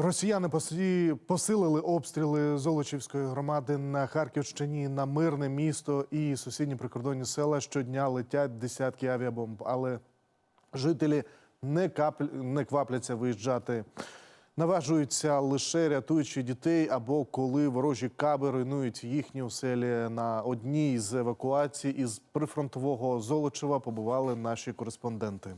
Росіяни посилили обстріли Золочівської громади на Харківщині на мирне місто і сусідні прикордонні села. Щодня летять десятки авіабомб, але жителі не, капль... не квапляться виїжджати. Наважуються лише рятуючи дітей або коли ворожі каби руйнують їхні оселі. На одній з евакуацій із прифронтового Золочева побували наші кореспонденти.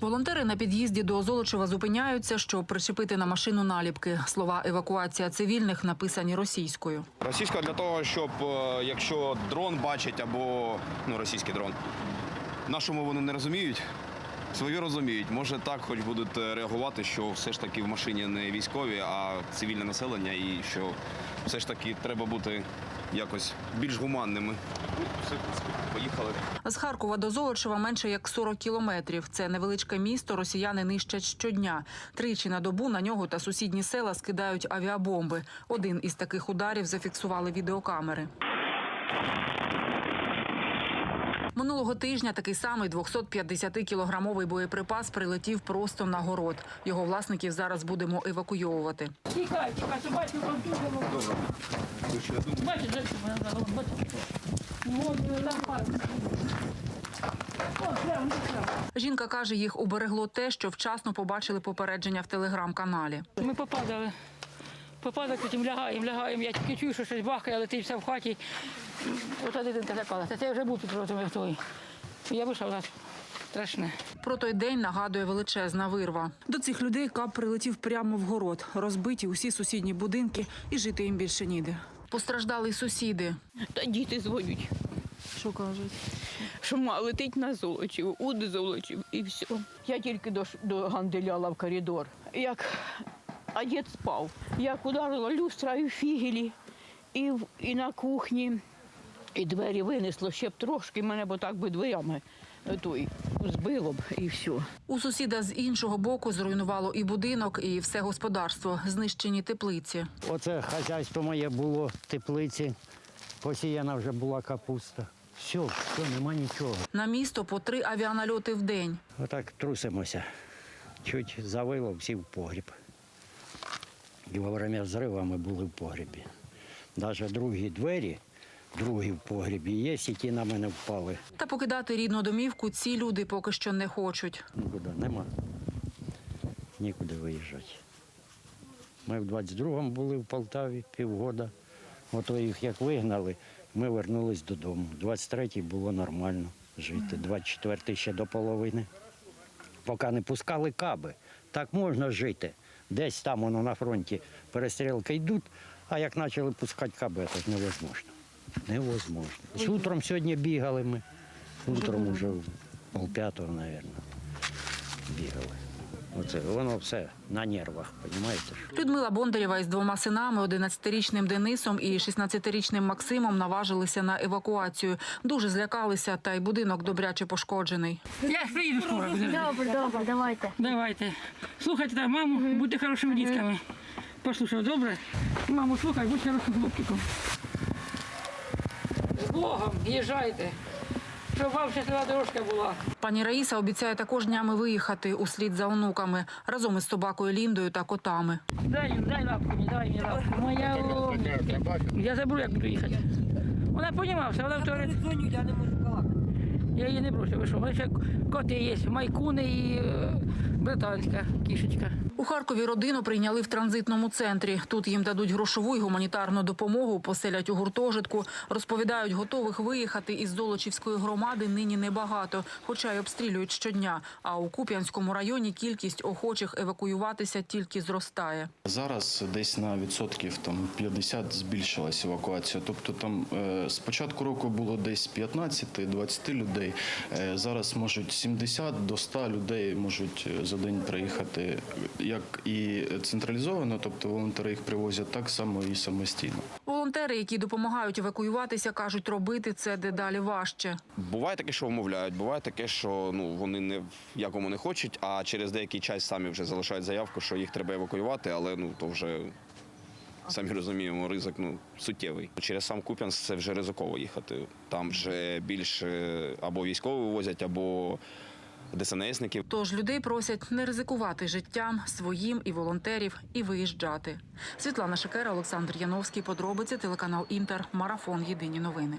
Волонтери на під'їзді до Золочева зупиняються, щоб причепити на машину наліпки. Слова евакуація цивільних написані російською. Російська для того, щоб е, якщо дрон бачить або ну, російський дрон, нашу мову вони не розуміють. Свою розуміють, може так, хоч будуть е, реагувати, що все ж таки в машині не військові, а цивільне населення, і що все ж таки треба бути якось більш гуманними. Поїхали. З Харкова до Золочева менше як 40 кілометрів. Це невеличке місто. Росіяни нищать щодня. Тричі на добу на нього та сусідні села скидають авіабомби. Один із таких ударів зафіксували відеокамери. Минулого тижня такий самий 250-кілограмовий боєприпас прилетів просто на город. Його власників зараз будемо евакуйовувати. Тікай, тікай, що бачу, парк. О, прямо, прямо. Жінка каже, їх уберегло те, що вчасно побачили попередження в телеграм-каналі. Ми попадали. Попадали, потім лягаємо, лягаємо. Я тільки чую, що щось бахає, летить все в хаті. Ота дитинка лякалася. Це я вже був під проти той. Я вийшов так. Страшне. Про той день нагадує величезна вирва. До цих людей кап прилетів прямо в город. Розбиті усі сусідні будинки, і жити їм більше ніде. Постраждали й сусіди. Та діти дзвонять, Що кажуть? що ма летить на золочів, уд золочів і все. Я тільки до, до ганделяла в коридор. Як а дід спав. Як ударила люстра і в фігелі, і, в, і на кухні, і двері винесло ще б трошки мене, бо так би дверями е, той збило б і все. У сусіда з іншого боку зруйнувало і будинок, і все господарство, знищені теплиці. Оце хазяйство моє було, теплиці, посіяна вже була капуста. Все, все, нема нічого. На місто по три авіанальоти в день. Отак трусимося. Чуть завило, всі в погріб. І во время взриву ми були в погрібі. Навіть другі двері, другі в погрібі є, і ті на мене впали. Та покидати рідну домівку ці люди поки що не хочуть. Нікуди нема. Нікуди виїжджати. Ми в 22-му були в Полтаві півгода. Ото їх як вигнали, ми вернулись додому. 23-й було нормально жити. 24-й ще до половини. Поки не пускали каби. Так можна жити. Десь там воно на фронті перестрілки йдуть, а як почали пускати каби, то невозможно. Невозможно. З утром сьогодні бігали ми. Утром вже в полп'ятого, мабуть. Оце воно все на нервах, розумієте? Людмила Бондарєва із двома синами, 11-річним Денисом і 16-річним Максимом, наважилися на евакуацію. Дуже злякалися, та й будинок добряче пошкоджений. Я приїду скоро. Добре, добре, давайте. Давайте. Слухайте там маму, будьте хорошими дітками. Послухай, добре? Маму, слухай, будь хорошим хлопчиком. З Богом, їжджайте. Щоб вам щаслива дорожка була. Пані Раїса обіцяє також днями виїхати услід за онуками разом із собакою Ліндою та котами. Дай, дай лапку мені, дай мені лапку. Моя. Я забув, як буду їхати. Вона понімався, вона вчора. Я її не брошу, ви що? У ще коти є, майкуни і е, британська кішечка. У Харкові родину прийняли в транзитному центрі. Тут їм дадуть грошову і гуманітарну допомогу, поселять у гуртожитку. Розповідають, готових виїхати із Золочівської громади нині небагато, хоча й обстрілюють щодня. А у Куп'янському районі кількість охочих евакуюватися тільки зростає. Зараз десь на відсотків там 50 збільшилась евакуація. Тобто там е, з початку року було десь 15-20 людей. Е, зараз можуть 70 до 100 людей можуть е, за день приїхати як і централізовано, тобто волонтери їх привозять так само і самостійно. Волонтери, які допомагають евакуюватися, кажуть, робити це дедалі важче. Буває таке, що вмовляють, буває таке, що ну вони не в якому не хочуть, а через деякий час самі вже залишають заявку, що їх треба евакуювати, але ну то вже самі розуміємо, ризик ну суттєвий. Через сам Куп'янськ це вже ризиково їхати. Там вже більше або військові вивозять, або ДСНСників. Тож людей просять не ризикувати життям своїм і волонтерів і виїжджати. Світлана Шикера, Олександр Яновський. Подробиці телеканал Інтер. Марафон. Єдині новини.